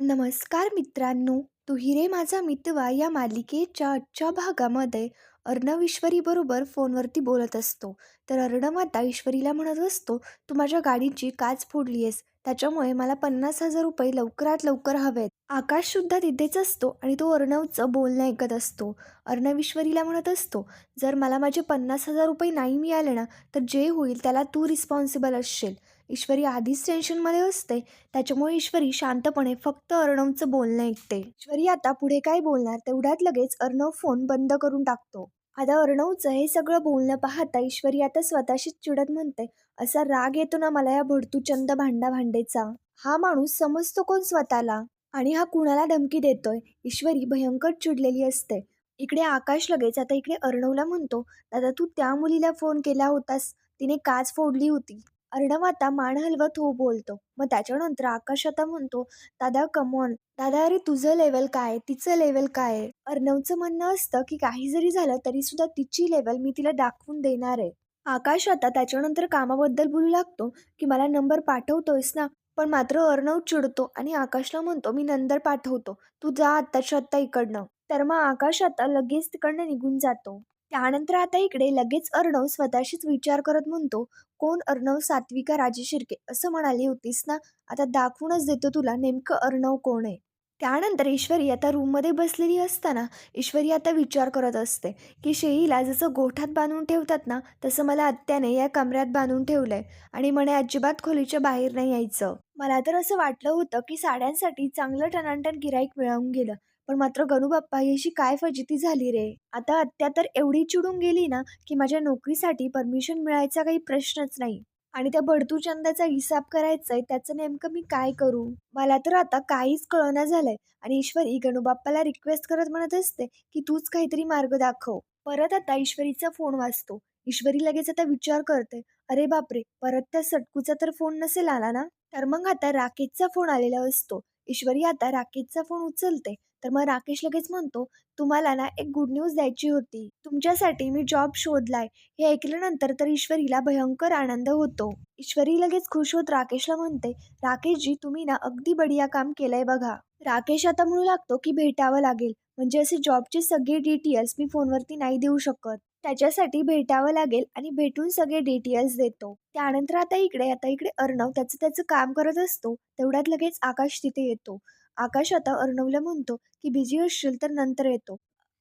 नमस्कार मित्रांनो तू हिरे माझा मितवा या मालिकेच्या आजच्या भागामध्ये अर्णव ईश्वरीबरोबर फोनवरती बोलत असतो. तर अर्णव आता ईश्वरीला म्हणत असतो तू माझ्या गाडीची काच फोडली आहेस. त्याच्यामुळे मला पन्नास हजार रुपये लवकरात लवकर हवेत. आकाश सुद्धा तिथेच असतो आणि तो अर्णवचं बोलणं ऐकत असतो. अर्णव ईश्वरीला म्हणत असतो जर मला माझे पन्नास हजार रुपये नाही मिळाले ना तर जे होईल त्याला तू रिस्पॉन्सिबल असशील. ईश्वरी आधीच टेन्शनमध्ये असते त्याच्यामुळे ईश्वरी शांतपणे फक्त अर्णवचं बोलणं ऐकते. ईश्वरी आता पुढे काय बोलणार तेवढ्यात लगेच अर्णव फोन बंद करून टाकतो. आता अर्णवचं हे सगळं बोलणं पाहता ईश्वरी आता स्वतःशीच चिडत म्हणते असा राग येतो ना मला या भडतूचंद भांडा भांडेचा? हा माणूस समजतो कोण स्वतःला? आणि हा कुणाला धमकी देतोय? ईश्वरी भयंकर चिडलेली असते. इकडे आकाश लगेच आता इकडे अर्णवला म्हणतो दादा तू त्या मुलीला फोन केला होतास तिने काच फोडली होती. अर्णव आता मान हलवत हो बोलतो. मग त्याच्यानंतर आकाश आता म्हणतो दादा कमॉन दादा अरे तुझं लेवल काय तिचं लेवल काय आहे? अर्णवचं म्हणणं असतं की काही जरी झालं तरी सुद्धा तिची लेवल मी तिला दाखवून देणार आहे. आकाश आता त्याच्यानंतर कामाबद्दल बोलू लागतो की मला नंबर पाठवतोयस ना? पण मात्र अर्णव चिडतो आणि आकाशला म्हणतो मी नंतर पाठवतो. तू जा आत्ताच्या आत्ता इकडनं. तर मग आकाश आता लगेच तिकडनं निघून जातो. त्यानंतर आता इकडे लगेच अर्णव स्वतःशीच विचार करत म्हणतो कोण अर्णव? सात्विका राजे शिर्के असं म्हणाली होतीस ना? आता दाखवूनच देतो तुला नेमकं अर्णव कोण आहे. त्यानंतर ईश्वरी आता रूममध्ये बसलेली असताना ईश्वरी आता विचार करत असते की शेईला जसं गोठ्यात बांधून ठेवतात ना तसं मला आत्याने या कमऱ्यात बांधून ठेवलंय आणि म्हणे अजिबात खोलीच्या बाहेर नाही यायचं. मला तर असं वाटलं होतं की साड्यांसाठी चांगलं टनाटन गिराईक मिळवून गेलं. पण मात्र गणूबाप्पा याशी काय फजिती झाली रे? आता आत्या तर एवढी चिडून गेली ना की माझ्या नोकरीसाठी परमिशन मिळायचा काही प्रश्नच नाही. आणि त्या बडतूचंदाचा हिसाब करायचा आहे त्याचं नेमकं मी काय करू? मला तर आता काहीच कळना झालंय. आणि ईश्वरी गणूबाप्पाला रिक्वेस्ट करत म्हणत असते की तूच काहीतरी मार्ग दाखव. परत आता ईश्वरीचा फोन वाजतो. ईश्वरी लगेच आता विचार करते. अरे बापरे परत त्या सटकूचा तर फोन नसेल आला ना? तर मग आता राकेशचा फोन आलेला असतो. ईश्वरी आता राकेशचा फोन उचलते. तर मग राकेश लगेच म्हणतो तुम्हाला ना एक गुड न्यूज द्यायची होती. तुमच्यासाठी मी जॉब शोधलाय. हे ऐकल्यानंतर तर ईश्वरीला भयंकर आनंद होतो. ईश्वरी लगेच खुश होत राकेशला म्हणते राकेशजी तुम्ही ना अगदी बढिया काम केलंय बघा. राकेश आता म्हणू लागतो की भेटावं लागेल. म्हणजे असे जॉबचे सगळे डिटेल्स मी फोनवरती नाही देऊ शकत. त्याच्यासाठी भेटावं लागेल आणि भेटून सगळे डिटेल्स देतो. त्यानंतर आता इकडे आता इकडे अर्णव त्याचं त्याचं काम करत असतो. तेवढ्यात लगेच आकाश तिथे येतो. आकाश आता अर्णवला म्हणतो की बिझी असशील तर नंतर येतो.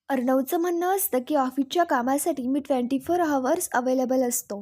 अर्णवचं म्हणणं असतं की ऑफिसच्या कामासाठी मी ट्वेंटी फोर हवर्स अवेलेबल असतो.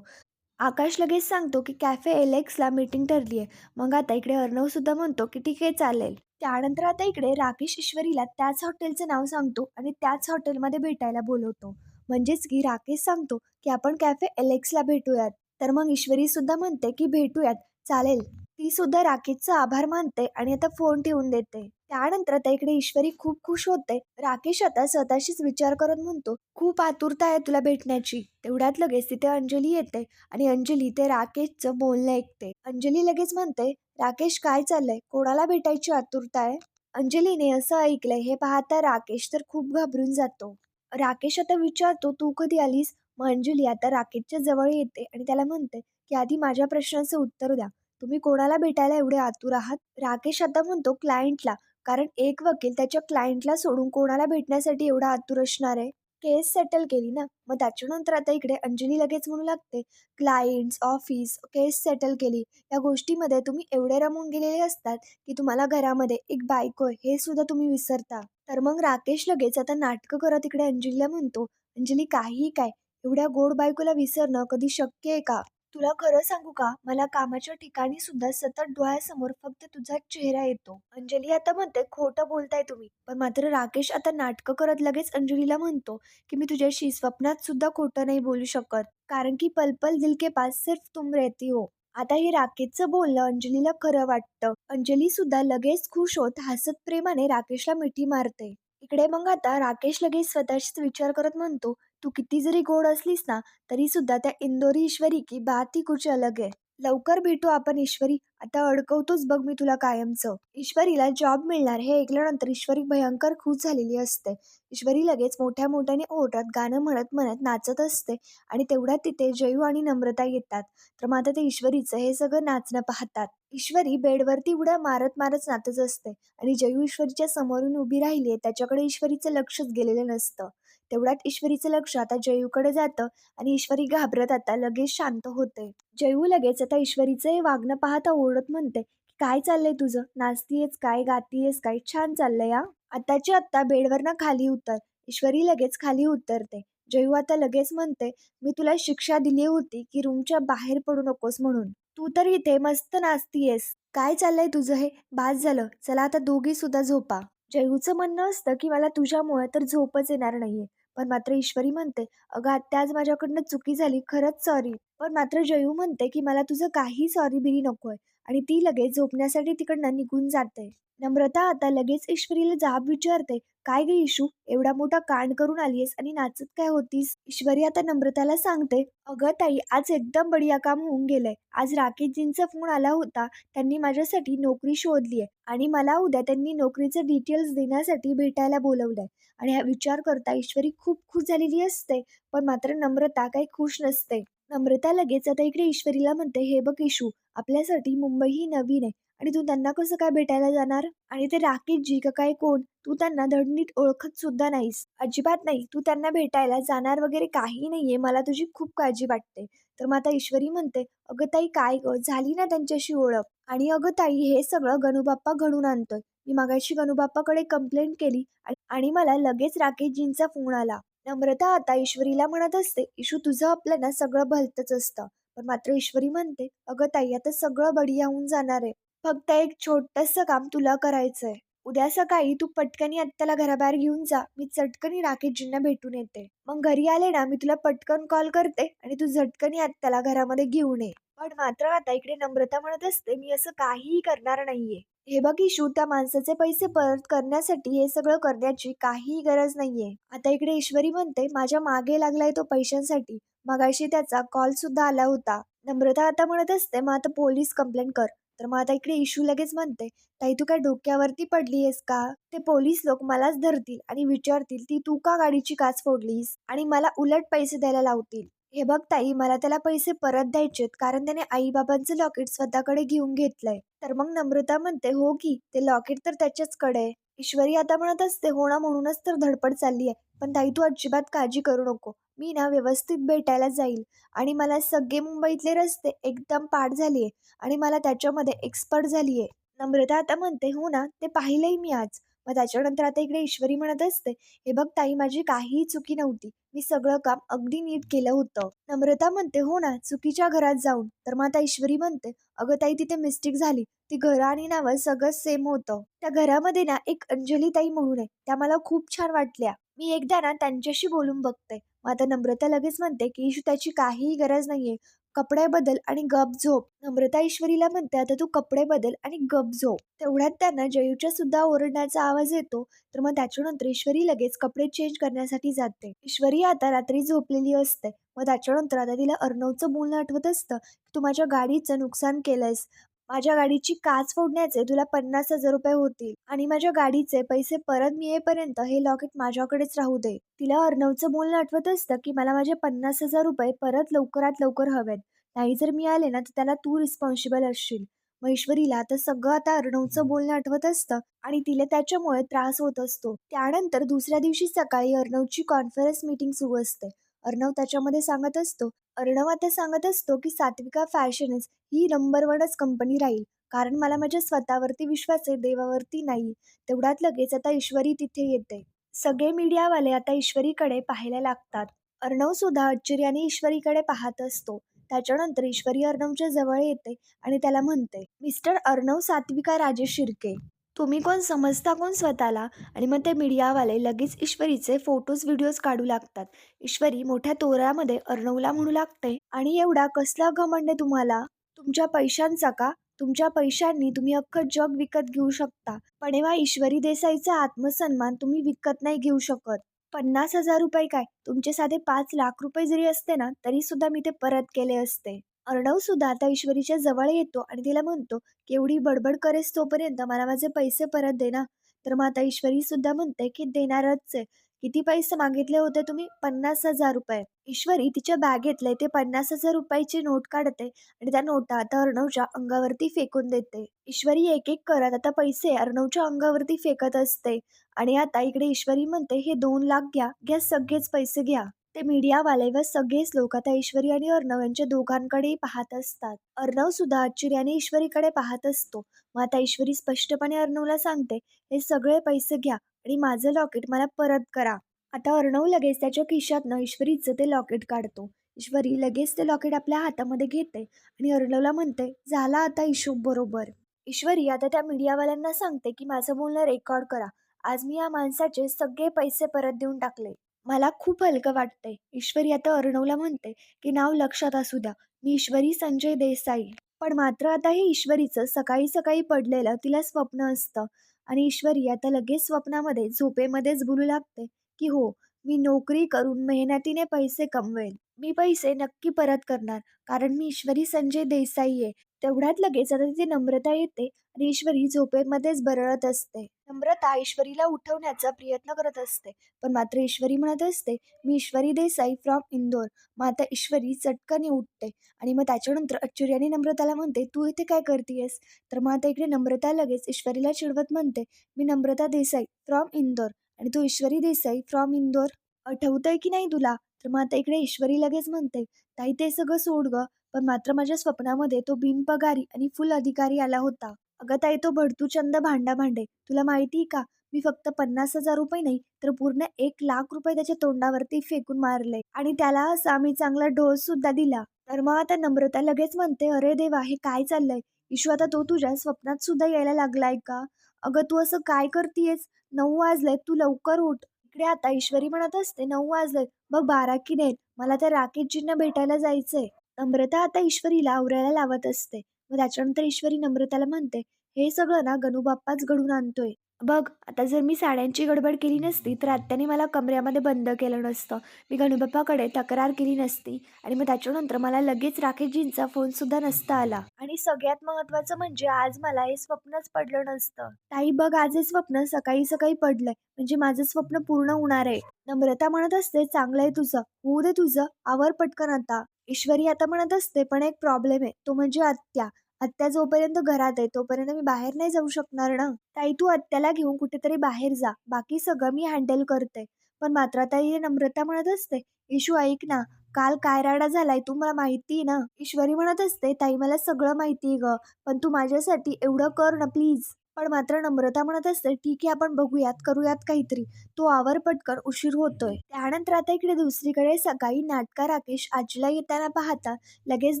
आकाश लगेच सांगतो की कॅफे एलेक्सला मीटिंग ठरली आहे मग आता इकडे अर्णवसुद्धा म्हणतो की ठीक आहे चालेल. त्यानंतर आता इकडे राकेश ईश्वरीला त्याच हॉटेलचं नाव सांगतो आणि त्याच हॉटेलमध्ये भेटायला बोलवतो. म्हणजेच की राकेश सांगतो की आपण कॅफे एलेक्सला भेटूयात. तर मग ईश्वरी सुद्धा म्हणते की भेटूयात चालेल. ती सुद्धा राकेशचा आभार मानते आणि आता फोन ठेवून देते. त्यानंतर आता इकडे ईश्वरी खूप खुश होते. राकेश आता स्वतःशीच विचार करत म्हणतो खूप आतुरता आहे तुला भेटण्याची. तेवढ्यात लगेच तिथे अंजली येते आणि अंजली ते राकेशचं बोलणं ऐकते. अंजली लगेच म्हणते राकेश काय चाललंय? कोणाला भेटायची आतुरता आहे? अंजलीने असं ऐकलंय हे पाहता राकेश तर खूप घाबरून जातो. राकेश आता विचारतो तू कधी आलीस? मग अंजली आता राकेशच्या जवळ येते आणि त्याला म्हणते की आधी माझ्या प्रश्नाचं उत्तर द्या. तुम्ही कोणाला भेटायला एवढे आतुर आहात? राकेश आता म्हणतो क्लायंटला कारण एक वकील त्याच्या क्लायंटला सोडून कोणाला भेटण्यासाठी एवढा आतुर असणार आहे? केस सेटल केली ना? मग त्याच्यानंतर आता इकडे अंजली लगेच म्हणू लागते. क्लायंट्स ऑफिस केस सेटल केली. या गोष्टीमध्ये तुम्ही एवढे रमून गेलेले असतात की तुम्हाला घरामध्ये एक बायको आहे हे सुद्धा तुम्ही विसरता. तर मग राकेश लगेच आता नाटकं करत इकडे अंजलीला म्हणतो अंजली काहीही काय? एवढ्या गोड बायकोला विसरणं कधी शक्य आहे का? तुला खरं सांगू का? मला कामाच्या ठिकाणी सुद्धा सतत डोळ्यासमोर फक्त तुझा चेहरा येतो. अंजली आता म्हणते खोटं बोलताय तुम्ही. पण मात्र राकेश आता नाटकं करत लगेच अंजलीला म्हणतो की मी तुझ्याशी स्वप्नात सुद्धा खोटं नाही बोलू शकत. कारण की पल पल दिल के पास सिर्फ तुम रहती हो. आता हे राकेशचं बोलणं अंजलीला खरं वाटतं. अंजली सुद्धा लगेच खुश होत हसत प्रेमाने राकेशला मिठी मारते. इकडे मग आता राकेश लगेच स्वतःशीच विचार करत म्हणतो तू किती जरी गोड असलीस ना तरी सुद्धा त्या इंदोरी ईश्वरी की बात ही कुछ अलग आहे? लवकर भेटू आपण ईश्वरी. आता अडकवतोच बघ मी तुला कायमचं. ईश्वरीला जॉब मिळणार हे ऐकल्यानंतर ईश्वरी भयंकर खुश झालेली असते. ईश्वरी लगेच मोठ्या मोठ्याने ओरडत गाणं म्हणत म्हणत नाचत असते आणि तेवढ्यात तिथे जयू आणि नम्रता येतात. तर मग आता ते ईश्वरीचं हे सगळं नाचणं पाहतात. ईश्वरी बेडवरती उड्या मारत मारत नाचत असते आणि जयू ईश्वरीच्या समोरून उभी राहिली आहे त्याच्याकडे ईश्वरीचं लक्षच गेलेलं नसतं. तेवढ्यात ईश्वरीचं लक्ष आता जयूकडे जातं आणि ईश्वरी घाबरत आता लगेच शांत होते. जयू लगेच आता ईश्वरीचं हे वागणं पाहता ओरडत म्हणते काय चाललंय तुझं? नाचतीयेस काय? गातीयेस काय? छान चाललंय या आत्ताची आत्ता बेडवरनं खाली उतर. ईश्वरी लगेच खाली उतरते. जयू आता लगेच म्हणते मी तुला शिक्षा दिली होती की रूमच्या बाहेर पडू नकोस म्हणून. तू तर इथे मस्त नाचतीयेस. काय चाललंय तुझं हे? बास झालं. चला आता दोघी सुद्धा झोपा. जयूचं म्हणणं असतं की मला तुझ्यामुळे तर झोपच येणार नाहीये. पण मात्र ईश्वरी म्हणते अगं आत्या आज माझ्याकडनं चुकी झाली खरंच सॉरी पण मात्र जयू म्हणते की मला तुझं काही सॉरी बिरी नकोय. आणि ती लगेच झोपण्यासाठी तिकडनं निघून जाते. नम्रता आता लगेच ईश्वरीला जाब विचारते. काय ग इशू एवढा मोठा कांड करून आलीयस आणि नाचत काय होतीस? ईश्वरी आता नम्रताला सांगते. अगं ताई आज एकदम बढिया काम होऊन गेलंय. आज राकेशजींचा फोन आला होता. त्यांनी माझ्यासाठी नोकरी शोधली आहे आणि मला उद्या त्यांनी नोकरीचे डिटेल्स देण्यासाठी भेटायला बोलवलंय. आणि हा विचार करता ईश्वरी खूप खुश झालेली असते. पण मात्र नम्रता काही खुश नसते. नम्रता लगेच आता इकडे ईश्वरीला म्हणते हे बघ इशू आपल्यासाठी मुंबई ही नवीन आहे. आणि तू त्यांना कसं काय भेटायला जाणार? आणि ते राकेश जी का काय कोण? तू त्यांना धडनीट ओळखत सुद्धा नाहीस. अजिबात नाही. तू त्यांना भेटायला जाणार वगैरे काही नाहीये. मला तुझी खूप काळजी वाटते. तर मग आता ईश्वरी म्हणते अगं ताई काय ग? झाली ना त्यांच्याशी ओळख? आणि अगं ताई हे सगळं गणूबाप्पा घडून आणतोय. मी मागाशी गणूबाप्पाकडे कंप्लेंट केली आणि मला लगेच राकेशजींचा फोन आला. नम्रता आता ईश्वरीला म्हणत असते इशू तुझं आपलं ना सगळं भलतच असतं. पण मात्र ईश्वरी म्हणते अगं ताई आता सगळं बढिया होऊन जाणार आहे. फक्त एक छोटंसं काम तुला करायचंय. उद्या सकाळी तू पटकनी आत्याला घराबाहेर घेऊन जा. मी चटकनी राकेशजींना भेटून येते. मग घरी आले ना मी तुला पटकन कॉल करते आणि तू झटकनी आत्याला घरामध्ये घेऊन ये. पण मात्र आता इकडे नम्रता म्हणत असते मी असं काहीही करणार नाहीये. हे बघ इशू त्या माणसाचे पैसे परत करण्यासाठी हे सगळं करण्याची काहीही गरज नाहीये. आता इकडे ईश्वरी म्हणते माझ्या मागे लागलाय तो पैशांसाठी. मगाशी त्याचा कॉल सुद्धा आला होता. नम्रता आता म्हणत असते मग आता पोलीस कंप्लेंट कर. तर मग आता इकडे इशू लगेच म्हणते ताई तू काय डोक्यावरती पडली आहेस का? ते पोलीस लोक मलाच धरतील आणि विचारतील ती तू का गाडीची काच फोडलीस आणि मला उलट पैसे द्यायला लावतील? हे बघ ताई मला त्याला पैसे परत द्यायचेत कारण त्याने आईबाबांचं लॉकेट स्वतःकडे घेऊन घेतलंय. तर मग नम्रता म्हणते हो की ते लॉकेट तर त्याच्याचकडे आहे. ईश्वरी आता म्हणत असते हो ना म्हणूनच तर धडपड चालली आहे. पण ताई तू अजिबात काळजी करू नको. मी ना व्यवस्थित भेटायला जाईल. आणि मला सगळे मुंबईतले रस्ते एकदम पाठ झाली आहे आणि मला त्याच्यामध्ये एक्सपर्ट झाली आहे नम्रता आता म्हणते हो ना ते पाहिलंय मी आज. मग त्याच्यानंतर आता इकडे ईश्वरी म्हणत असते हे बघ ताई माझी काहीही चुकी नव्हती. मी सगळं काम अगदी नीट केलं होतं. नम्रता म्हणते हो ना चुकीच्या घरात जाऊन. तर मग आता ईश्वरी म्हणते अगं ताई तिथे मिस्टेक झाली. ती घर आणि नावं सगळं सेम होतं. त्या घरामध्ये ना एक अंजलीताई म्हणून आहे. त्या मला खूप छान वाटल्या. मी एकदा ना त्यांच्याशी बोलून बघते. मग आता नम्रता लगेच म्हणते की इशू त्याची काहीही गरज नाहीये. कपडे बदल आणि गप झोप. नम्रता ईश्वरीला म्हणते आता तू कपडे बदल आणि गप झोप. तेवढ्यात त्यांना जयूच्या सुद्धा ओरडण्याचा आवाज येतो. तर मग त्याच्यानंतर ईश्वरी लगेच कपडे चेंज करण्यासाठी जाते. ईश्वरी आता रात्री झोपलेली असते. मग त्याच्यानंतर आता तिला अर्णवचं बोलणं आठवत असतं तू माझ्या गाडीचं नुकसान केलंयस. माझ्या गाडीची काच फोडण्याचे तुला पन्नास हजार रुपये होतील आणि माझ्या गाडीचे पैसे परत मिळेपर्यंत हे लॉकेट माझ्याकडेच राहू दे. तिला अर्णवचं बोलणं आठवत असतं की मला माझे पन्नास हजार रुपये परत लवकरात लवकर हवेत. नाही जर मिळाले ना तर त्याला तू रिस्पॉन्सिबल असशील. महेश्वरीला तर सगळं आता अर्णवचं बोलणं आठवत असतं आणि तिला त्याच्यामुळे त्रास होत असतो. त्यानंतर दुसऱ्या दिवशी सकाळी अर्णवची कॉन्फरन्स मीटिंग सुरू असते. अर्णव त्याच्यामध्ये सांगत असतो अर्णव आता सांगत असतो की सात्विका फॅशन्स ही नंबर वनच कंपनी राहील. कारण मला माझ्या स्वतःवरती विश्वास आहे देवावरती नाही. तेवढ्यात लगेच आता ईश्वरी तिथे येते. सगळे मीडियावाले आता ईश्वरीकडे पाहायला लागतात. अर्णव सुद्धा आश्चर्याने ईश्वरीकडे पाहत असतो. त्याच्यानंतर ईश्वरी अर्णवच्या जवळ येते आणि त्याला म्हणते मिस्टर अर्णव सात्विका राजेश शिर्के. तुम्ही कोण समजता कोण स्वतःला? आणि मग ते मीडियावाले लगेच ईश्वरीचे फोटोज व्हिडिओज काढू लागतात. ईश्वरी मोठ्या तोरामध्ये अर्णवला म्हणू लागते. आणि एवढा कसला घमंड आहे तुम्हाला? तुमच्या पैशांचा का? तुमच्या पैशांनी तुम्ही अख्खं जग विकत घेऊ शकता. पण एव्हा ईश्वरी देसाईचा आत्मसन्मान तुम्ही विकत नाही घेऊ शकत. पन्नास हजार रुपये काय? तुमचे साधे पाच लाख रुपये जरी असते ना तरी सुद्धा मी ते परत केले असते. अर्णव सुद्धा आता ईश्वरीच्या जवळ येतो आणि तिला म्हणतो की एवढी बडबड करेस तोपर्यंत मला माझे पैसे परत दे ना. तर मग आता ईश्वरी सुद्धा म्हणते की देणारच आहे. किती पैसे मागितले होते तुम्ही? पन्नास हजार रुपये. ईश्वरी तिच्या बॅगेतले ते पन्नास हजार रुपयाची नोट काढते आणि त्या नोटा आता अर्णवच्या अंगावरती फेकून देते. ईश्वरी एक एक करत आता पैसे अर्णवच्या अंगावरती फेकत असते आणि आता इकडे ईश्वरी म्हणते हे दोन लाख घ्या घ्या सगळेच पैसे घ्या. ते मीडियावाले व सगळेच लोक आता ईश्वरी आणि अर्णव यांच्या दोघांकडेही पाहत असतात. अर्णव सुद्धा आश्चर्याने ईश्वरीकडे पाहत असतो. मग आता ईश्वरी स्पष्टपणे अर्णवला सांगते हे सगळे पैसे घ्या आणि माझं लॉकेट मला परत करा. आता अर्णव लगेच त्याच्या खिशातनं ईश्वरीचं ते लॉकेट काढतो. ईश्वरी लगेच ते लॉकेट आपल्या हातामध्ये घेते आणि अर्णवला म्हणते झाला आता हिशोब बरोबर. ईश्वरी आता त्या मीडियावाल्यांना सांगते की माझं बोलणं रेकॉर्ड करा. आज मी या माणसाचे सगळे पैसे परत देऊन टाकले. मला खूप हलकं वाटतंय. ईश्वरी आता अर्णवला म्हणते की नाव लक्षात असू द्या. मी ईश्वरी संजय देसाई. पण मात्र आता हे ईश्वरीचं सकाळी सकाळी पडलेलं तिला स्वप्न असतं. आणि ईश्वरी आता लगेच स्वप्नामध्ये झोपेमध्येच बोलू लागते की हो मी नोकरी करून मेहनतीने पैसे कमवेल मी पैसे नक्की परत करणार. कारण मी ईश्वरी संजय देसाई आहे. तेवढ्यात लगेच आता तिथे नम्रता येते आणि ईश्वरी झोपेमध्येच बरळत असते. नम्रता ईश्वरीला उठवण्याचा प्रयत्न करत असते. पण मात्र ईश्वरी म्हणत असते मी ईश्वरी देसाई फ्रॉम इंदोर. मग आता ईश्वरी चटकनी उठते. आणि मग त्याच्यानंतर आश्चर्याने नम्रताला म्हणते तू इथे काय करतेयस? तर मग आता इकडे नम्रता लगेच ईश्वरीला चिडवत म्हणते मी नम्रता देसाई फ्रॉम इंदोर. आणि तू ईश्वरी देसाई फ्रॉम इंदोर आठवतंय की नाही तुला? तर मग आता इकडे ईश्वरी लगेच म्हणते ताई ते सगळं सोड ग पण मात्र माझ्या स्वप्नामध्ये तो बिनपगारी आणि फुल अधिकारी आला होता. अगं ताई तो भडतूचंद भांडा भांडे तुला माहिती का? मी फक्त पन्नास हजार रुपये नाही तर पूर्ण एक लाख रुपये त्याच्या तोंडावरती फेकून मारले आणि त्याला असा मी चांगला ढोस सुद्धा दिला. तर मग आता नम्रता लगेच म्हणते अरे देवा हे काय चाललंय? इशू आता तो तुझ्या स्वप्नात सुद्धा यायला लागलाय का? अगं तू असं काय करतीयस? नऊ वाजलंय तू लवकर उठ. इकडे आता ईश्वरी म्हणत असते नऊ वाजलंय मग बारा की मला त्या राकेशजींना भेटायला जायचंय. नम्रता आता ईश्वरीला आवरायला लावत असते. मग त्याच्यानंतर ईश्वरी नम्रताला म्हणते हे सगळं ना गणूबाप्पाच घडून आणतोय. बघ आता जर मी साड्यांची गडबड केली नसती तर आत्याने मला कमऱ्यामध्ये बंद केलं नसतं. मी गणूबाप्पाकडे तक्रार केली नसती आणि मग त्याच्यानंतर मला लगेच राकेशजींचा फोन सुद्धा नसता आला. आणि सगळ्यात महत्वाचं म्हणजे आज मला हे स्वप्नच पडलं नसतं. ताई बघ आज हे स्वप्न सकाळी सकाळी पडलंय. म्हणजे माझं स्वप्न पूर्ण होणार आहे. नम्रता म्हणत असते चांगलं आहे तुझं. होऊ दे तुझं. आवर पटकन आता. ईश्वरी आता म्हणत असते पण एक प्रॉब्लेम आहे. तो म्हणजे आत्या. आत्या जोपर्यंत घरात आहे तोपर्यंत मी बाहेर नाही जाऊ शकणार ना? ताई तू आत्याला घेऊन कुठेतरी बाहेर जा. बाकी सगळं मी हँडल करते. पण मात्र आता नम्रता म्हणत असते. इशू ऐक ना. काल काय राडा झालाय तू मला माहिती ना? ईश्वरी म्हणत असते ताई मला सगळं माहिती ग पण तू माझ्यासाठी एवढं कर ना प्लीज. पण मात्र नम्रता म्हणत असते ठीक आहे आपण बघूयात करूयात काहीतरी. तो आवर पटकन उशीर होतोय. त्यानंतर आता इकडे दुसरीकडे सकाळी नाटका राकेश आजीला येताना पाहता लगेच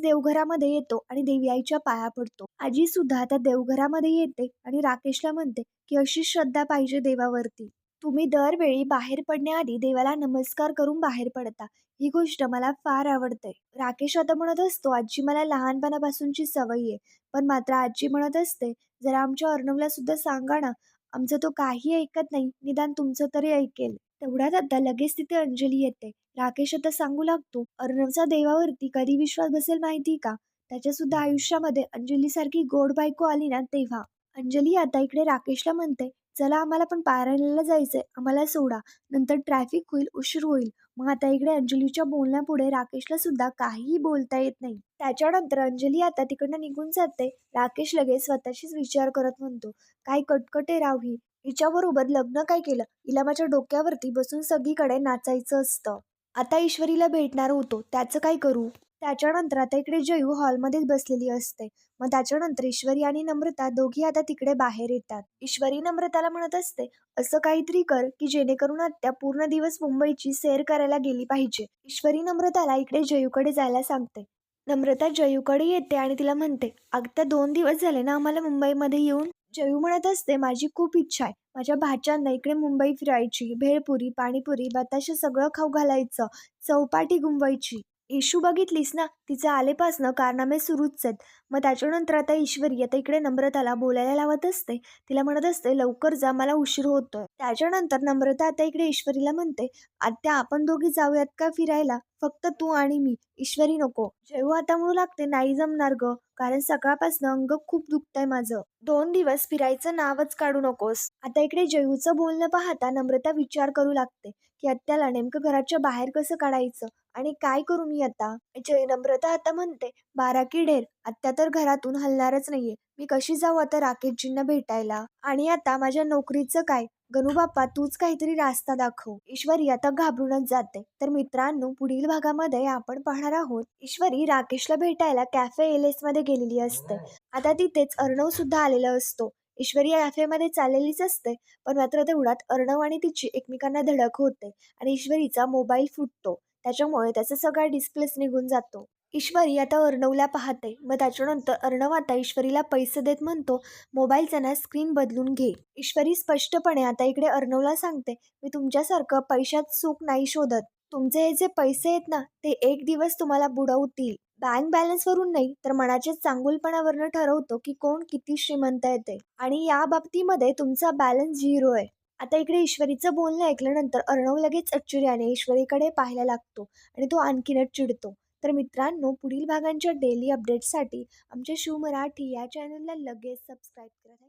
देवघरामध्ये येतो आणि देवी आईच्या पाया पडतो. आजी सुद्धा आता देवघरामध्ये येते आणि राकेशला म्हणते की अशी श्रद्धा पाहिजे देवावरती. तुम्ही दरवेळी बाहेर पडण्याआधी देवाला नमस्कार करून बाहेर पडता. ही गोष्ट मला फार आवडते. राकेश आता म्हणत असतो आजी मला लहानपणापासूनची सवय आहे. पण मात्र आजी म्हणत असते जरा आमच्या अर्णवला सुद्धा सांगा ना. आमचं तो काही ऐकत नाही. निदान तुमचं तरी ऐकेल. तेवढ्यात आता लगेच तिथे अंजली येते. राकेश आता सांगू लागतो अर्णवचा देवावरती कधी विश्वास बसेल माहिती का? त्याच्या सुद्धा आयुष्यामध्ये अंजलीसारखी गोड बायको आली ना तेव्हा. अंजली आता इकडे राकेशला म्हणते चला आम्हाला पण पारायणाला जायचंय. आम्हाला सोडा. नंतर ट्रॅफिक होईल उशीर होईल. मग आता इकडे अंजलीच्या बोलण्यापुढे राकेशला सुद्धा काहीही बोलता येत नाही. त्याच्यानंतर अंजली आता तिकडनं निघून जाते. राकेश लगेच स्वतःशीच विचार करत म्हणतो काय कटकटे राव ही. हिच्याबरोबर लग्न काय केलं? हिला माझ्या डोक्यावरती बसून सगळीकडे नाचायचं असतं. आता ईश्वरीला भेटणार होतो. त्याचं काय करू? त्याच्यानंतर आता इकडे जयू हॉलमध्येच बसलेली असते. मग त्याच्यानंतर ईश्वरी आणि नम्रता दोघी आता तिकडे बाहेर येतात. ईश्वरी नम्रताला म्हणत असते असं काहीतरी कर की जेणेकरून आत्या पूर्ण दिवस मुंबईची सैर करायला गेली पाहिजे. ईश्वरी नम्रताला इकडे जयूकडे जायला सांगते. नम्रता जयूकडे येते आणि तिला म्हणते अगत्या दोन दिवस झाले ना आम्हाला मुंबईमध्ये येऊन जयू म्हणत असते माझी खूप इच्छा आहे. माझ्या भाच्यांना इकडे मुंबई फिरायची भेळपुरी पाणीपुरी बताशे सगळं खाऊ घालायचं चौपाटी गुंबवायची इशू बघितलीस ना तिचं आलेपासनं कारनामे सुरूच आहेत. मग त्याच्यानंतर आता ईश्वरी आता इकडे नम्रताला बोलायला लावत असते. तिला म्हणत असते लवकर जा मला उशीर होतोय. त्याच्यानंतर नम्रता आता इकडे ईश्वरीला म्हणते आत्या आपण दोघी जाऊयात का फिरायला? फक्त तू आणि मी. ईश्वरी नको. जेव्हा आता म्हणू लागते नाही जमणार ग कारण सकाळपासून अंग खूप दुखतंय माझं. दोन दिवस फिरायचं नावच काढू नकोस. आता इकडे जयूचं बोलणं पाहता नम्रता विचार करू लागते की आत्याला नेमकं घराच्या बाहेर कसं काढायचं आणि काय करू मी आता? जय नम्रता आता म्हणते बारा की ढेर आत्या तर घरातून हलणारच नाहीये. मी कशी जाऊ आता राकेशजींना भेटायला? आणि आता माझ्या नोकरीचं काय? गणू बाप्पा तूच काहीतरी रास्ता दाखव. ईश्वरी आता घाबरूनच जाते. तर मित्रांनो पुढील भागामध्ये आपण पाहणार आहोत ईश्वरी राकेशला भेटायला कॅफे एलेस मध्ये गेलेली असते. आता तिथेच अर्णव सुद्धा आलेला असतो. ईश्वरी या कॅफेमध्ये चाललेलीच असते पण मात्र तेवढ्यात अर्णव आणि तिची एकमेकांना धडक होते आणि ईश्वरीचा मोबाईल फुटतो. त्याच्यामुळे त्याचा सगळा डिस्प्लेस निघून जातो. ईश्वरी आता अर्णवला पाहते. मग त्याच्यानंतर अर्णव आता ईश्वरीला पैसे देत म्हणतो मोबाईलचा ना स्क्रीन बदलून घे. ईश्वरी स्पष्टपणे आता इकडे अर्णवला सांगते मी तुमच्यासारखं पैशात सुख नाही शोधत. तुमचे हे जे पैसे आहेत ना ते एक दिवस तुम्हाला बुडवतील. बँक बॅलन्सवरून नाही तर मनाच्या चांगुलपणावरनं ठरवतो की कोण किती श्रीमंत येते आणि या बाबतीमध्ये तुमचा बॅलन्स झिरो आहे. आता इकडे ईश्वरीचं बोलणं ऐकल्यानंतर अर्णव लगेच आश्चर्याने ईश्वरीकडे पाहायला लागतो आणि तो आणखीनच चिडतो. तर मित्रांनो पुढील भागांच्या डेली अपडेट्ससाठी आमच्या शिव मराठी या चॅनलला लगेच सबस्क्राईब करा.